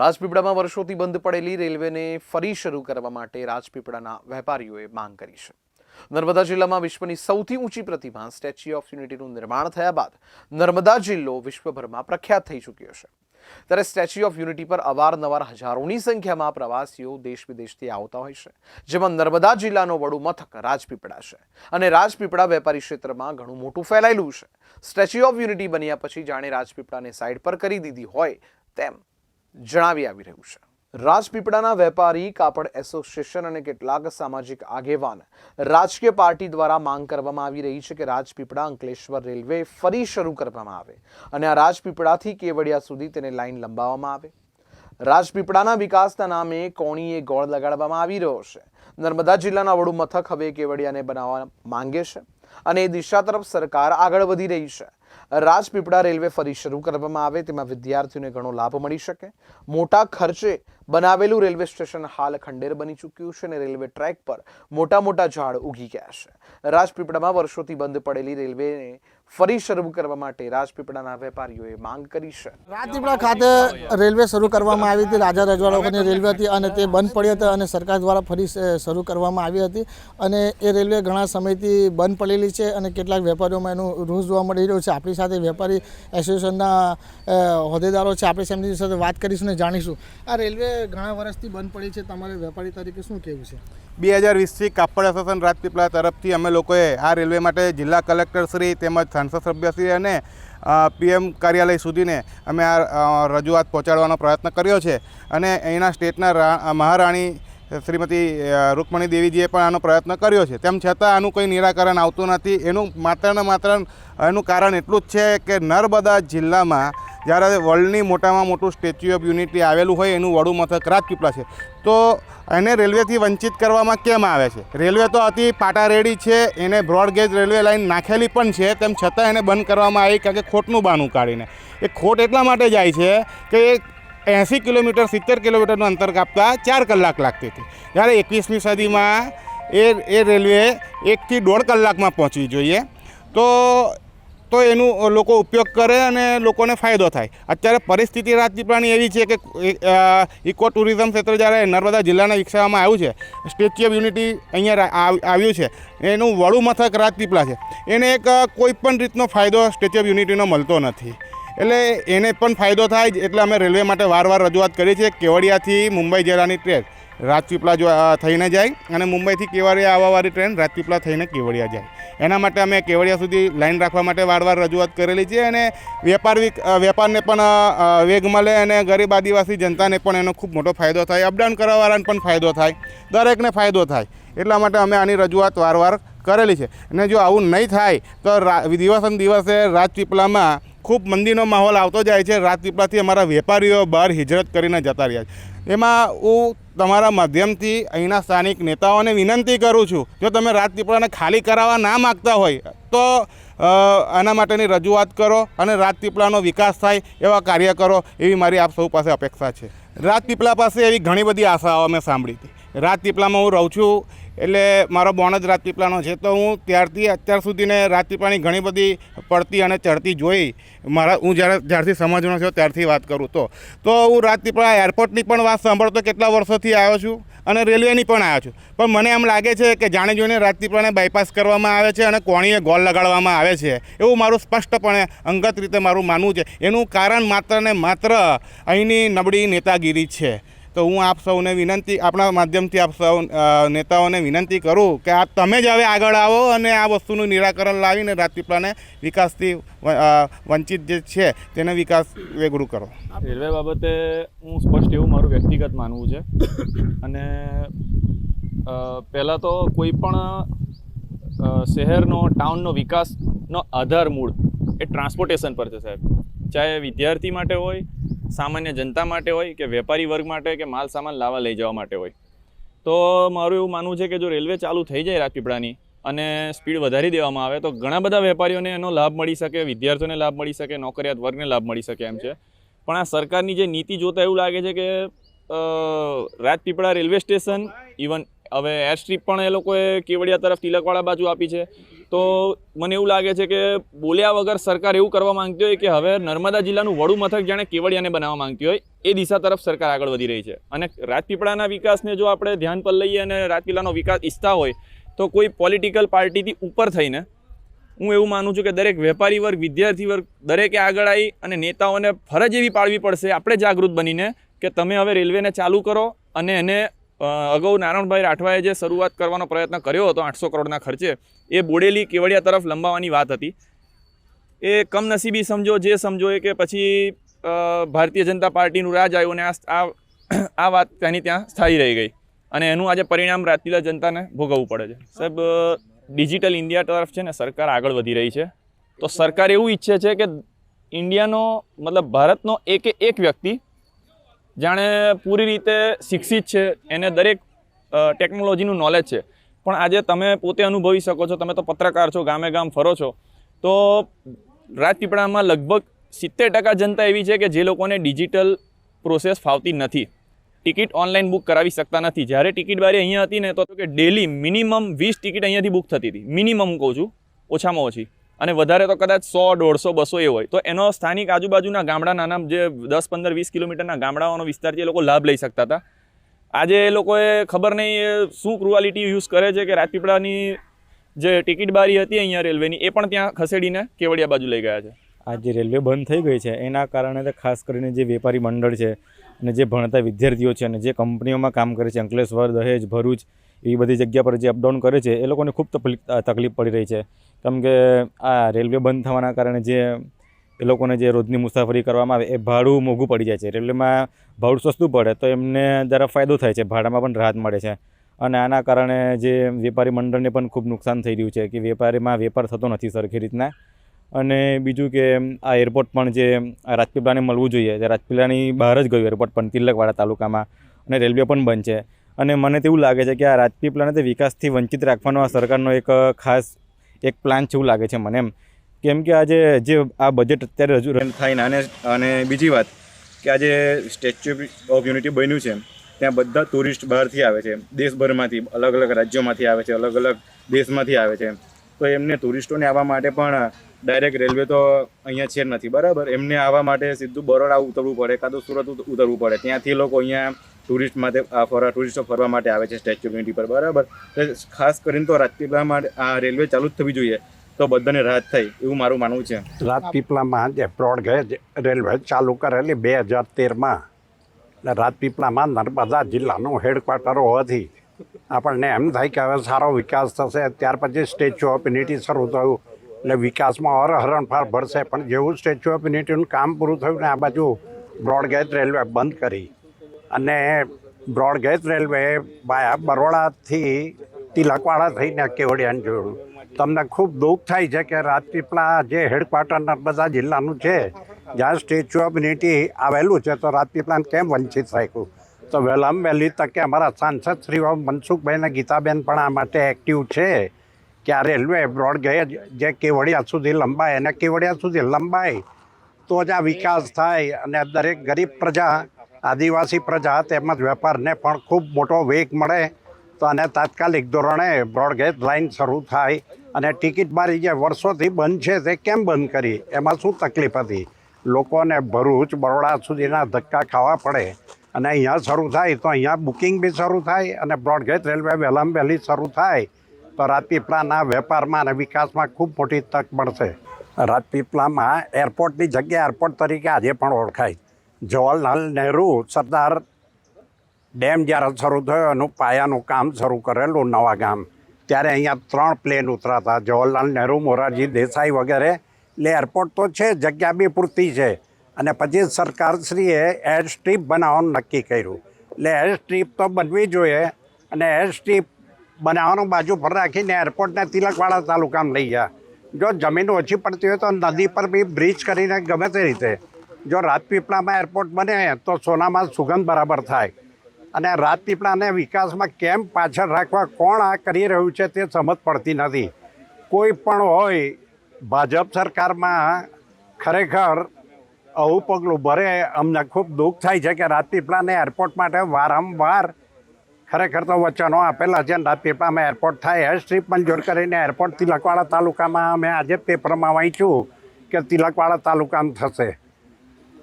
રાજપીપળામાં વર્ષોથી બંધ પડેલી રેલવેને ફરી શરૂ કરવા માટે રાજપીપળાના વેપારીઓએ માંગ કરી છે. નર્મદા જિલ્લામાં વિશ્વની સૌથી ઊંચી પ્રતિમા, સ્ટેચ્યુ ઓફ યુનિટીનું નિર્માણ થયા બાદ નર્મદા જિલ્લો વિશ્વભરમાં પ્રખ્યાત થઈ ચૂક્યો છે. ત્યારે સ્ટેચ્યુ ઓફ યુનિટી પર અવારનવાર હજારોની સંખ્યામાં પ્રવાસીઓ દેશ વિદેશથી આવતા હોય છે, જેમાં નર્મદા જિલ્લાનો વડુ મથક રાજપીપળા છે. અને રાજપીપળા વેપારી ક્ષેત્રમાં ઘણું મોટું ફેલાયેલું છે. સ્ટેચ્યુ ઓફ યુનિટી બન્યા પછી જાણે રાજપીપળાને સાઈડ પર કરી દીધી હોય તેમ જણાવી આવી રહ્યું છે. રાજપીપળાના વેપારી, કાપડ એસોસિએશન અને કેટલાક સામાજિક આગેવાન રાજકીય પાર્ટી દ્વારા માંગ કરવામાં આવી રહી છે કે રાજપીપળા અંકલેશ્વર રેલવે ફરી શરૂ કરવામાં આવે અને આ રાજપીપળાથી કેવડિયા સુધી તેને લાઈન લંબાવવામાં આવે. રાજપીપળાના વિકાસના નામે કોણીએ ગોળ લગાડવામાં આવી રહ્યો છે. નર્મદા જિલ્લાના વડુ મથક હવે કેવડિયાને બનાવવા માંગે છે અને એ દિશા તરફ સરકાર આગળ વધી રહી છે. રાજપીપળા રેલવે ફરી શરૂ કરવામાં આવે, તેમાં વિદ્યાર્થીઓને ઘણો લાભ મળી શકે. મોટા ખર્ચે બનાવેલું રેલવે સ્ટેશન હાલ ખંડેર બની ચૂક્યું છે અને રેલવે ટ્રેક પર મોટા મોટા ઝાડ ઉગી ગયા છે. રાજપીપળામાં વર્ષોથી બંધ પડેલી રેલવેને ફરી શરૂ કરવા માટે રાજપીપળાના વેપારીઓએ માંગ કરી છે. રાજપીપળા ખાતે રેલવે શરૂ કરવામાં આવી હતી. રાજા રજવાડા વખતની રેલવે હતી અને તે બંધ પડી હતી અને સરકાર દ્વારા ફરી શરૂ કરવામાં આવી હતી. અને એ રેલવે ઘણા સમયથી બંધ પડેલી છે અને કેટલાક વેપારીઓમાં એનું રોજ જોવા મળી રહ્યું છે. આપણી સાથે વેપારી એસોસિએશનના હોદ્દેદારો છે, આપણે એમની સાથે વાત કરીશું ને જાણીશું. આ રેલવે ઘણા વર્ષથી બંધ પડી છે. તમારે વેપારી તરીકે શું કહેવું છે? બે હજાર વીસથી કાપડ એસોસિએશન રાજપીપળા તરફથી અમે લોકોએ આ રેલવે માટે જિલ્લા કલેક્ટરશ્રી તેમજ સાંસદ સભ્યશ્રી અને પીએમ કાર્યાલય સુધીને અમે આ રજૂઆત પહોંચાડવાનો પ્રયત્ન કર્યો છે. અને અહીંના સ્ટેટના મહારાણી શ્રીમતી રૂકમણી દેવીજીએ પણ આનો પ્રયત્ન કર્યો છે. તેમ છતાં આનું કોઈ નિરાકરણ આવતું નથી. એનું માત્ર ને માત્ર એનું કારણ એટલું જ છે કે નર્મદા જિલ્લામાં જ્યારે વર્લ્ડની મોટામાં મોટું સ્ટેચ્યુ ઓફ યુનિટી આવેલું હોય એનું વડું મથક રાજપીપળા છે. તો એને રેલવેથી વંચિત કરવામાં કેમ આવે છે? રેલવે તો અતિ પાટારેડી છે. એને બ્રોડગેજ રેલવે લાઇન નાખેલી પણ છે. તેમ છતાં એને બંધ કરવામાં આવી કારણ કે ખોટનું બાનું કાઢીને. એ ખોટ એટલા માટે જાય છે કે એ એંસી કિલોમીટર, સિત્તેર કિલોમીટરનું અંતર કાપતા ચાર કલાક લાગતી હતી. જ્યારે એકવીસમી સદીમાં એ એ રેલવે એકથી દોઢ કલાકમાં પહોંચવી જોઈએ. તો તો એનું લોકો ઉપયોગ કરે અને લોકોને ફાયદો થાય. અત્યારે પરિસ્થિતિ રાજપીપળાની એવી છે કે ઇકો ટુરિઝમ ક્ષેત્ર જ્યારે નર્મદા જિલ્લાને વિકસાવવામાં આવ્યું છે, સ્ટેચ્યુ ઓફ યુનિટી અહીંયા આવ્યું છે. એનું વડું મથક રાજપીપળા છે. એને એક કોઈપણ કોઈ પણ રીતનો ફાયદો સ્ટેચ્યુ ઓફ યુનિટીનો મળતો નથી. એટલે એને પણ ફાયદો થાય એટલે અમે રેલવે માટે વારવાર રજૂઆત કરી છે કેવડિયાથી મુંબઈ જવાની ટ્રેન રાજપીપળા જો થઈને જાય અને મુંબઈથી કેવડિયા આવવાવાળી ટ્રેન રાજપીપળા થઈને કેવડિયા જાય. એના માટે અમે કેવડિયા સુધી લાઈન રાખવા માટે વારવાર રજૂઆત કરેલી છે અને વેપાર વેપારને પણ વેગ મળે અને ગરીબ આદિવાસી જનતાને પણ એનો ખૂબ મોટો ફાયદો થાય. અપડાઉન કરવાવાળાને પણ ફાયદો થાય. દરેકને ફાયદો થાય. એટલા માટે અમે આની રજૂઆત વારવાર કરેલી છે. અને જો આવું નહીં થાય તો દિવસે દિવસે રાજપીપળામાં ખૂબ મંદીનો માહોલ આવતો જાય છે. રાજપીપળાથી અમારા વેપારીઓ બહાર હિજરત કરીને જતા રહ્યા છે. એમાં હું તમારા માધ્યમથી અહીંના સ્થાનિક નેતાઓને વિનંતી કરું છું, જો તમે રાજપીપળાને ખાલી કરાવવા ના માગતા હોય, તો આના માટેની રજૂઆત કરો અને રાજપીપળાનો વિકાસ થાય એવા કાર્ય કરો, એવી મારી આપ સૌ પાસે અપેક્ષા છે. રાજપીપળા પાસે એવી ઘણી બધી આશાઓ મેં સાંભળી હતી રાજપીપળામાં હું રહું છું. એટલે મારો બોન જ રાજપીપળાનો છે. તો હું ત્યારથી અત્યાર સુધીને રાજપીપળાની ઘણી બધી પડતી અને ચડતી જોઈ મારા હું જ્યારે જ્યારથી સમજવાનો છું ત્યારથી વાત કરું તો. તો હું રાજપીપળા એરપોર્ટની પણ વાત સાંભળતો કેટલા વર્ષોથી આવ્યો છું અને રેલવેની પણ આવ્યો છું. પણ મને એમ લાગે છે કે જાણે જોઈને રાજપીપળાને બાયપાસ કરવામાં આવે છે અને કોણીએ ગોલ લગાડવામાં આવે છે. એવું મારું સ્પષ્ટપણે અંગત રીતે મારું માનવું છે. એનું કારણ માત્ર ને માત્ર અહીંની નબળી નેતાગીરી છે. તો હું આપ સૌને વિનંતી, આપણા માધ્યમથી આપ સૌ નેતાઓને વિનંતી કરું કે આ તમે જ હવે આગળ આવો અને આ વસ્તુનું નિરાકરણ લાવીને રાજપીપળાને વિકાસથી વંચિત જે છે તેને વિકાસ વેગળું કરો. રેલવે બાબતે હું સ્પષ્ટ એવું મારું વ્યક્તિગત માનવું છે. અને પહેલાં તો કોઈ પણ શહેરનો, ટાઉનનો વિકાસનો આધાર મૂળ એ ટ્રાન્સપોર્ટેશન પર છે સાહેબ. ચાહે વિદ્યાર્થી માટે હોય સામાન્ય જનતા માટે હોય કે વેપારી વર્ગ માટે કે માલ સામાન લાવવા લઈ જવા માટે હોય. તો મારું એવું માનવું છે કે જો રેલવે ચાલુ થઈ જાય રાજપીપળાની અને સ્પીડ વધારી દેવામાં આવે, તો ઘણા બધા વેપારીઓને એનો લાભ મળી શકે, વિદ્યાર્થીઓને લાભ મળી શકે, નોકરિયાત વર્ગને લાભ મળી શકે એમ છે. પણ આ સરકારની જે નીતિ જોતાં એવું લાગે છે કે રાજપીપળા રેલવે સ્ટેશન, ઇવન હવે એર સ્ટ્રીપ પણ એ લોકોએ કેવડિયા તરફ તિલકવાડા બાજુ આપી છે. તો મને એવું લાગે છે કે બોલ્યા વગર સરકાર એવું કરવા માંગતી હોય કે હવે નર્મદા જિલ્લાનું વડું મથક જાણે કેવડિયાને બનાવવા માંગતી હોય, એ દિશા તરફ સરકાર આગળ વધી રહી છે. અને રાજપીપળાના વિકાસને જો આપણે ધ્યાન પર લઈએ અને રાજપીપળાનો વિકાસ ઈચ્છતા હોય, તો કોઈ પોલિટિકલ પાર્ટીથી ઉપર થઈને હું એવું માનું છું કે દરેક વેપારી વર્ગ, વિદ્યાર્થી વર્ગ, દરેકે આગળ આવી અને નેતાઓને ફરજ એવી પાડવી પડશે, આપણે જાગૃત બનીને, કે તમે હવે રેલવેને ચાલુ કરો અને એને અગાઉ નારાયણભાઈ રાઠવાએ જે શરૂઆત કરવાનો પ્રયત્ન કર્યો હતો આઠસો કરોડના ખર્ચે, એ બોડેલી કેવડિયા તરફ લંબાવવાની વાત હતી. એ કમનસીબી સમજો, જે સમજો એ કે પછી ભારતીય જનતા પાર્ટીનું રાજ આવ્યું અને આ આ વાત ત્યાંની ત્યાં સ્થાયી રહી ગઈ. અને એનું આજે પરિણામ રાજપીલા જનતાને ભોગવવું પડે છે. સાહેબ ડિજિટલ ઇન્ડિયા તરફ છે ને, સરકાર આગળ વધી રહી છે. તો સરકાર એવું ઈચ્છે છે કે ઇન્ડિયાનો, મતલબ ભારતનો એકે એક વ્યક્તિ જાણે પૂરી રીતે શિક્ષિત છે, એને દરેક ટેકનોલોજીનું નોલેજ છે. પણ આજે તમે પોતે અનુભવી શકો છો, તમે તો પત્રકાર છો, ગામે ગામ ફરો છો, તો રાજપીપળામાં લગભગ સિત્તેર ટકા જનતા એવી છે કે જે લોકોને ડિજિટલ પ્રોસેસ ફાવતી નથી. ટિકિટ ઓનલાઈન બુક કરાવી શકતા નથી. જ્યારે ટિકિટ બારી અહીંયા હતી ને, તો કે ડેલી મિનિમમ વીસ ટિકિટ અહીંયાથી બુક થતી હતી. મિનિમમ કહું છું, ઓછામાં ઓછી. અને વધારે તો કદાચ સો, દોઢસો, બસો એ હોય. તો એનો સ્થાનિક આજુબાજુના ગામડા નાના જે દસ, પંદર, વીસ કિલોમીટરના ગામડાઓનો વિસ્તાર છે, એ લોકો લાભ લઈ શકતા હતા. આજે એ લોકોએ ખબર નહીં એ શું ક્રુઆલિટી યુઝ કરે છે કે રાજપીપળાની જે ટિકિટ બારી હતી અહીંયા રેલવેની, એ પણ ત્યાં ખસેડીને કેવડિયા બાજુ લઈ ગયા છે. આ જે રેલવે બંધ થઈ ગઈ છે, એના કારણે તો ખાસ કરીને જે વેપારી મંડળ છે અને જે ભણતા વિદ્યાર્થીઓ છે અને જે કંપનીઓમાં કામ કરે છે, અંકલેશ્વર, દહેજ, ભરૂચ એવી બધી જગ્યા પર જે અપડાઉન કરે છે, એ લોકોને ખૂબ તકલીફ પડી રહી છે. કેમ કે આ રેલવે બંધ થવાના કારણે જે એ લોકોને જે રોજની મુસાફરી કરવામાં આવે, એ ભાડું મોંઘું પડી જાય છે. રેલવેમાં ભાડું સસ્તું પડે તો એમને જરા ફાયદો થાય છે, ભાડામાં પણ રાહત મળે છે. અને આના કારણે જે વેપારી મંડળને પણ ખૂબ નુકસાન થઈ રહ્યું છે, કે વેપારીમાં વેપાર થતો નથી સરખી રીતના. અને બીજું કે આ એરપોર્ટ પણ જે રાજપીપળાને મળવું જોઈએ તે રાજપીપળાની બહાર જ ગયું એરપોર્ટ, પણ તિલકવાડા તાલુકામાં. અને રેલવે પણ બંધ છે. અને મને તેવું લાગે છે કે આ રાજપીપળાને તે વિકાસથી વંચિત રાખવાનો આ સરકારનો એક ખાસ એક પ્લાન છે એવું લાગે છે મને એમ. કેમ કે આજે જે આ બજેટ અત્યારે રજૂ થાય ને, અને અને બીજી વાત કે આજે સ્ટેચ્યુ ઓફ યુનિટી બન્યું છે ત્યાં બધા ટુરિસ્ટ બહારથી આવે છે દેશભરમાંથી અલગ અલગ રાજ્યોમાંથી આવે છે અલગ અલગ દેશમાંથી આવે છે તો એમને ટુરિસ્ટોને આવવા માટે પણ ડાયરેક્ટ રેલવે તો અહીંયા છે નથી. બરાબર? એમને આવવા માટે સીધું બરોડા ઉતરવું પડે, કાં તો સુરત ઉતરવું પડે. ત્યાંથી લોકો અહીંયા ટુરિસ્ટ માટે ફરવા ટુરિસ્ટો ફરવા માટે આવે છે સ્ટેચ્યુ ઓફ યુનિટી પર. બરાબર? ખાસ કરીને તો રાજપીપળા માટે આ રેલવે ચાલુ જ થવી જોઈએ. તો બધાને રાહત થાય, એવું મારું માનવું છે. રાજપીપળામાં જે બ્રોડગેજ રેલવે ચાલુ કરેલી બે હજાર તેરમાં. એટલે રાજપીપળામાં નર્મદા જિલ્લાનું હેડક્વાર્ટર હોવાથી આપણને એમ થાય કે હવે સારો વિકાસ થશે, ત્યાર પછી સ્ટેચ્યુ ઓફ યુનિટી શરૂ થયું. એટલે વિકાસમાં ઓર હરણફાળ ભરશે. પણ જેવું સ્ટેચ્યુ ઓફ યુનિટીનું કામ પૂરું થયું ને આ બાજુ બ્રોડગેજ રેલવે બંધ કરી. અને બ્રોડગેજ રેલવે બરોડાથી તિલકવાડા થઈને કેવડિયાને જોડ્યું તમને ખૂબ દુઃખ થાય છે કે રાજપીપળા જે હેડક્વાર્ટર નર્મદા જિલ્લાનું છે, જ્યાં સ્ટેચ્યુ ઓફ યુનિટી આવેલું છે, તો રાજપીપળાને કેમ વંચિત રાખ્યું? તો વહેલામાં વહેલી તકે અમારા સાંસદ શ્રીઓ મનસુખભાઈ અને ગીતાબેન પણ આ માટે એક્ટિવ છે. કે આ રેલવે બ્રોડગેજ જે કેવડિયા સુધી લંબાય અને કેવડિયા સુધી લંબાય, તો જ આ વિકાસ થાય અને દરેક ગરીબ પ્રજા, આદિવાસી પ્રજા તેમજ વેપારને પણ ખૂબ મોટો વેગ મળે. તો આને તાત્કાલિક ધોરણે બ્રોડગેજ લાઇન શરૂ થાય અને ટિકિટ બારી જે વર્ષોથી બંધ છે, તે કેમ બંધ કરી? એમાં શું તકલીફ હતી? લોકોને ભરૂચ, બરોડા સુધીના ધક્કા ખાવા પડે અને અહીંયા શરૂ થાય તો અહીંયા બુકિંગ બી શરૂ થાય અને બ્રોડગેજ રેલવે વહેલામાં વહેલી શરૂ થાય. તો રાજપીપળાના વેપારમાં અને વિકાસમાં ખૂબ મોટી તક મળશે. રાજપીપળામાં એરપોર્ટની જગ્યા એરપોર્ટ તરીકે આજે પણ ઓળખાય. જવાહરલાલ નહેરુ સરદાર ડેમ જ્યારે શરૂ થયો એનું પાયાનું કામ શરૂ કરેલું નવા ગામ. ત્યારે અહીંયા ત્રણ પ્લેન ઉતરાતા. જવાહરલાલ નહેરુ, મોરારજી દેસાઈ વગેરે. એટલે એરપોર્ટ તો છે, જગ્યા બી પૂરતી છે. અને પછી સરકારશ્રીએ એર સ્ટ્રીપ બનાવવાનું નક્કી કર્યું. એટલે એર સ્ટ્રીપ તો બનવી જોઈએ. અને એર સ્ટ્રીપ બનાવવાનું બાજુ પર રાખીને એરપોર્ટને તિલકવાડા તાલુકામાં લઈ ગયા. જો જમીન ઓછી પડતી હોય તો નદી પર બી બ્રિજ કરીને ગમે તે રીતે. જો રાજપીપળામાં એરપોર્ટ બને તો સોનામાં સુગંધ બરાબર થાય. અને રાજપીપળાને વિકાસમાં કેમ પાછળ રાખવા કોણ આ કરી રહ્યું છે તે સમજ પડતી નથી. કોઈ પણ હોય, ભાજપ સરકારમાં ખરેખર આવું પગલું ભરે અમને ખૂબ દુઃખ થાય છે કે રાજપીપળાને એરપોર્ટ માટે વારંવાર ખરેખર તો વચનો આપેલા છે રાજપીપળામાં એરપોર્ટ થાય એ સ્ટ્રીપ મંજૂર કરીને એરપોર્ટ તિલકવાડા તાલુકામાં અમે આજે પેપરમાં વાંચ્યું કે તિલકવાડા તાલુકામાં થશે.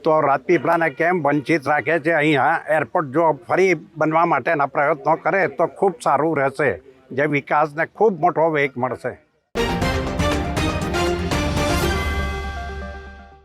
તો રાજપીપળાને કેમ વંચિત રાખે છે? અહીંયા એરપોર્ટ જો ફરી બનવા માટેના પ્રયત્નો કરે તો ખૂબ સારું રહેશે. જે વિકાસને ખૂબ મોટો વેગ મળશે.